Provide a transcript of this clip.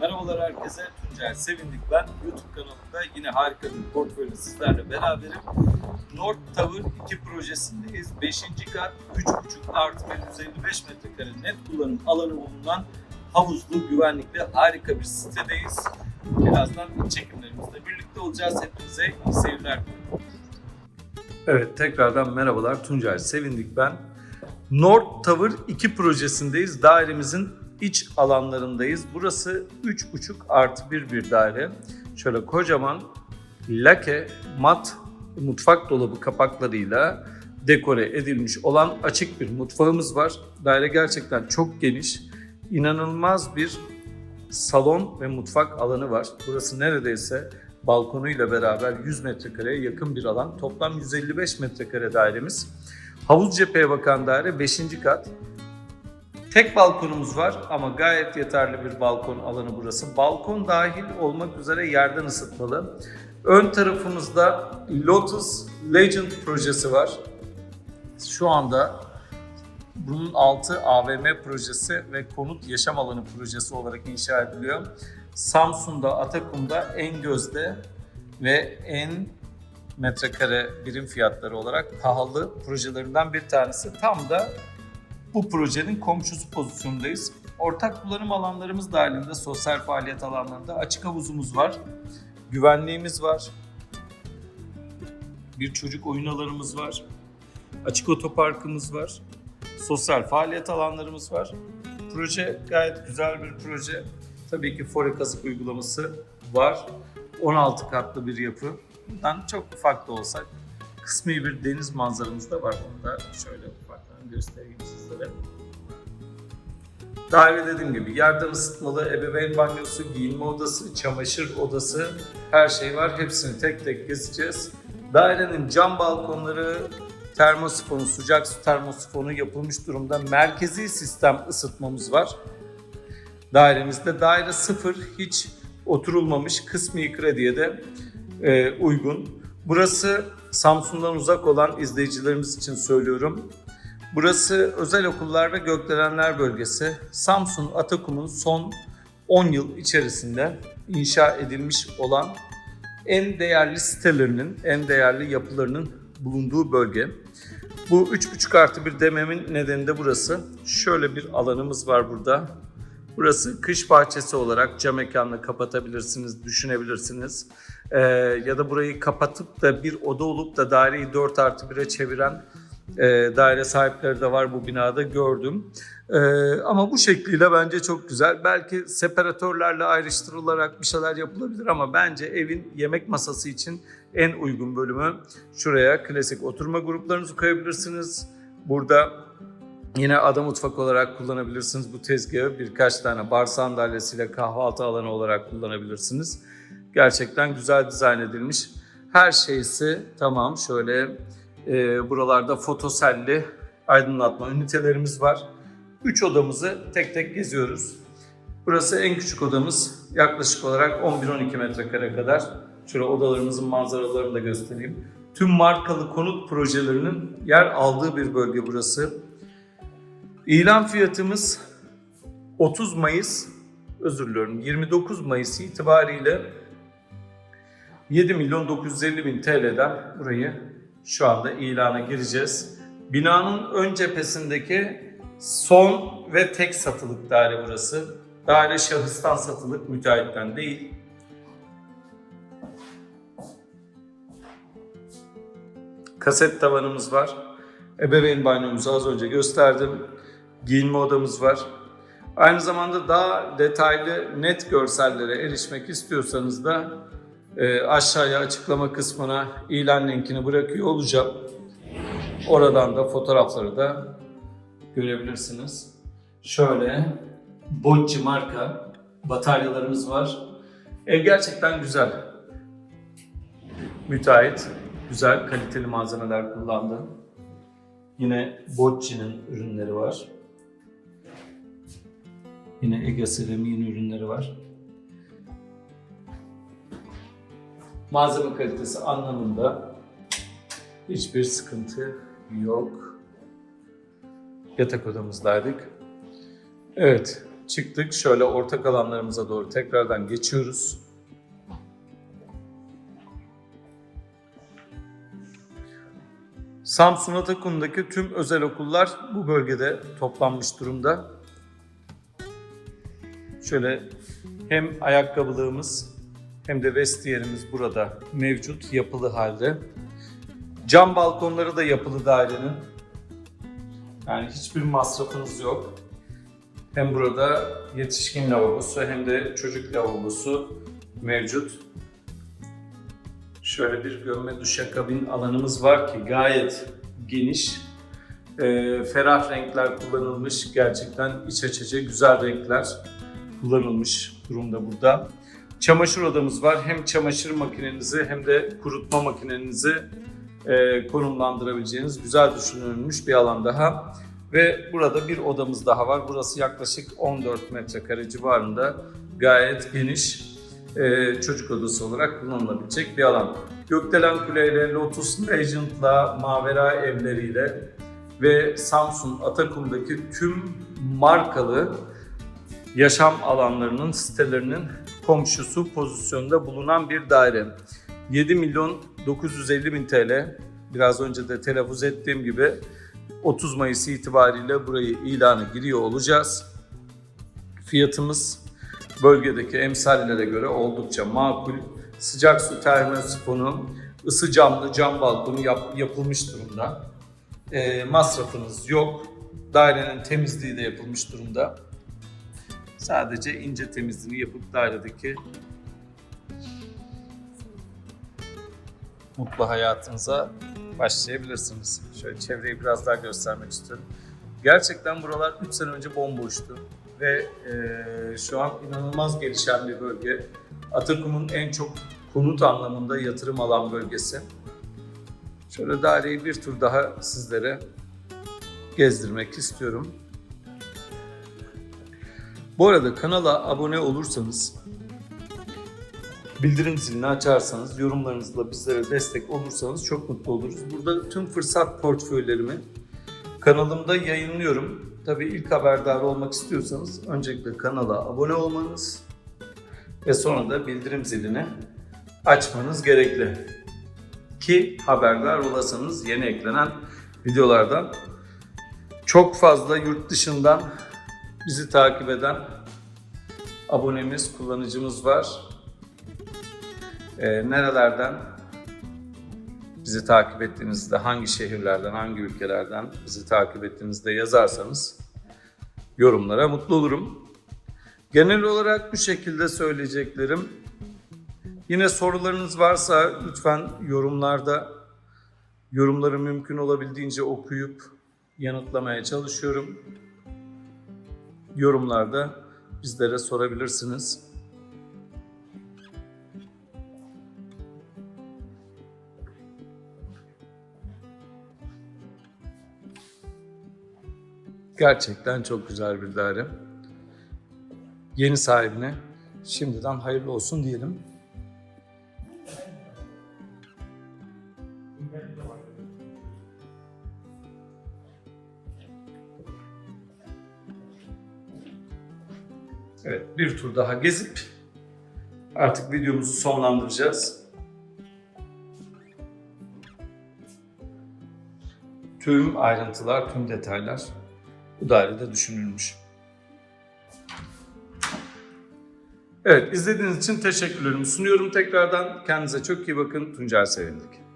Merhabalar herkese. Tuncel Sevindik ben. YouTube kanalımda yine harika bir portföyle sizlerle beraberim. North Tower 2 projesindeyiz. 5. kat 3.5 artı 155 metrekare net kullanım alanı bulunan havuzlu, güvenlikli harika bir sitedeyiz. Birazdan çekimlerimizle birlikte olacağız. Hepinize iyi seyirler. Evet tekrardan merhabalar. Tuncel Sevindik ben. North Tower 2 projesindeyiz. Dairemizin iç alanlarındayız. Burası 3,5 artı 1 bir daire. Şöyle kocaman lake mat mutfak dolabı kapaklarıyla dekore edilmiş olan açık bir mutfağımız var. Daire gerçekten çok geniş. İnanılmaz bir salon ve mutfak alanı var. Burası neredeyse balkonuyla beraber 100 metrekareye yakın bir alan. Toplam 155 metrekare dairemiz. Havuz cepheye bakan daire 5. kat. Tek balkonumuz var ama gayet yeterli bir balkon alanı burası. Balkon dahil olmak üzere yerden ısıtmalı. Ön tarafımızda Lotus Legend projesi var. Şu anda bunun altı AVM projesi ve konut yaşam alanı projesi olarak inşa ediliyor. Samsun'da, Atakum'da en gözde ve en metrekare birim fiyatları olarak pahalı projelerinden bir tanesi. Tam da bu projenin komşusu pozisyondayız. Ortak kullanım alanlarımız dahilinde sosyal faaliyet alanlarında açık havuzumuz var. Güvenliğimiz var. Bir çocuk oyun alanımız var. Açık otoparkımız var. Sosyal faaliyet alanlarımız var. Proje gayet güzel bir proje. Tabii ki fore kazık uygulaması var. 16 katlı bir yapı. Bundan çok ufak da olsak kısmi bir deniz manzaramız da var. Onu da şöyle ufaktan göstereyim sizlere. Daire dediğim gibi yerden ısıtmalı, ebeveyn banyosu, giyinme odası, çamaşır odası her şey var. Hepsini tek tek gezeceğiz. Dairenin cam balkonları, termosifonu, sıcak su termosifonu yapılmış durumda. Merkezi sistem ısıtmamız var. Dairemizde daire sıfır hiç oturulmamış kısmi krediye de e, uygun. Burası Samsun'dan uzak olan izleyicilerimiz için söylüyorum. Burası özel okullar ve gökdelenler bölgesi. Samsun Atakum'un son 10 yıl içerisinde inşa edilmiş olan en değerli sitelerinin, en değerli yapılarının bulunduğu bölge. Bu 3,5 artı bir dememin nedeni de burası. Şöyle bir alanımız var burada. Burası kış bahçesi olarak cam mekanla kapatabilirsiniz, düşünebilirsiniz. Ee, ya da burayı kapatıp da bir oda olup da daireyi 4 artı 1'e çeviren e, daire sahipleri de var bu binada gördüm. Ee, ama bu şekliyle bence çok güzel. Belki separatörlerle ayrıştırılarak bir şeyler yapılabilir ama bence evin yemek masası için en uygun bölümü şuraya klasik oturma gruplarınızı koyabilirsiniz. Burada Yine ada mutfak olarak kullanabilirsiniz bu tezgahı. Birkaç tane bar sandalyesiyle kahvaltı alanı olarak kullanabilirsiniz. Gerçekten güzel dizayn edilmiş. Her şeysi tamam. Şöyle e, buralarda fotoselli aydınlatma ünitelerimiz var. Üç odamızı tek tek geziyoruz. Burası en küçük odamız. Yaklaşık olarak 11-12 metrekare kadar. Şöyle odalarımızın manzaralarını da göstereyim. Tüm markalı konut projelerinin yer aldığı bir bölge burası. İlan fiyatımız 30 Mayıs, özür diliyorum 29 Mayıs itibariyle 7 milyon 950 bin TL'den burayı şu anda ilana gireceğiz. Binanın ön cephesindeki son ve tek satılık daire burası. Daire şahıstan satılık, müteahhitten değil. Kaset tavanımız var. Ebeveyn banyomuzu az önce gösterdim giyinme odamız var. Aynı zamanda daha detaylı, net görsellere erişmek istiyorsanız da e, aşağıya açıklama kısmına ilan linkini bırakıyor olacağım. Oradan da fotoğrafları da görebilirsiniz. Şöyle Bocci marka bataryalarımız var. Ev gerçekten güzel. Müteahhit güzel kaliteli malzemeler kullandı. Yine Bocci'nin ürünleri var. Yine Ege Seramiğin ürünleri var. Malzeme kalitesi anlamında hiçbir sıkıntı yok. Yatak odamızdaydık. Evet, çıktık. Şöyle ortak alanlarımıza doğru tekrardan geçiyoruz. Samsun Atakum'daki tüm özel okullar bu bölgede toplanmış durumda. Şöyle hem ayakkabılığımız hem de vestiyerimiz burada mevcut yapılı halde. Cam balkonları da yapılı dairenin. Yani hiçbir masrafınız yok. Hem burada yetişkin lavabosu hem de çocuk lavabosu mevcut. Şöyle bir gömme duşakabin alanımız var ki gayet geniş. Ee, ferah renkler kullanılmış. Gerçekten iç açıcı güzel renkler kullanılmış durumda burada. Çamaşır odamız var. Hem çamaşır makinenizi hem de kurutma makinenizi e, konumlandırabileceğiniz güzel düşünülmüş bir alan daha. Ve burada bir odamız daha var. Burası yaklaşık 14 metrekare civarında gayet geniş e, çocuk odası olarak kullanılabilecek bir alan. Gökdelen Kule'yle, Lotus Legend'la, Mavera evleriyle ve Samsun Atakum'daki tüm markalı yaşam alanlarının sitelerinin komşusu pozisyonda bulunan bir daire. 7 milyon 950 bin TL biraz önce de telaffuz ettiğim gibi 30 Mayıs itibariyle burayı ilana giriyor olacağız. Fiyatımız bölgedeki emsallere göre oldukça makul. Sıcak su termosifonu, ısı camlı cam balkonu yap- yapılmış durumda. E, masrafınız yok. Dairenin temizliği de yapılmış durumda. Sadece ince temizliğini yapıp dairedeki mutlu hayatınıza başlayabilirsiniz. Şöyle çevreyi biraz daha göstermek istiyorum. Gerçekten buralar 3 sene önce bomboştu ve e, şu an inanılmaz gelişen bir bölge. Atakum'un en çok konut anlamında yatırım alan bölgesi. Şöyle daireyi bir tur daha sizlere gezdirmek istiyorum. Bu arada kanala abone olursanız, bildirim zilini açarsanız, yorumlarınızla bizlere destek olursanız çok mutlu oluruz. Burada tüm fırsat portföylerimi kanalımda yayınlıyorum. Tabii ilk haberdar olmak istiyorsanız öncelikle kanala abone olmanız ve sonra da bildirim zilini açmanız gerekli. Ki haberdar olasınız yeni eklenen videolardan. Çok fazla yurt dışından bizi takip eden abonemiz, kullanıcımız var. Ee, nerelerden bizi takip ettiğinizde, hangi şehirlerden, hangi ülkelerden bizi takip ettiğinizde yazarsanız yorumlara mutlu olurum. Genel olarak bu şekilde söyleyeceklerim. Yine sorularınız varsa lütfen yorumlarda yorumları mümkün olabildiğince okuyup yanıtlamaya çalışıyorum yorumlarda bizlere sorabilirsiniz. Gerçekten çok güzel bir daire. Yeni sahibine şimdiden hayırlı olsun diyelim. Evet, bir tur daha gezip artık videomuzu sonlandıracağız. Tüm ayrıntılar, tüm detaylar bu dairede düşünülmüş. Evet, izlediğiniz için teşekkürlerimi sunuyorum tekrardan. Kendinize çok iyi bakın. Tuncel Sevindik.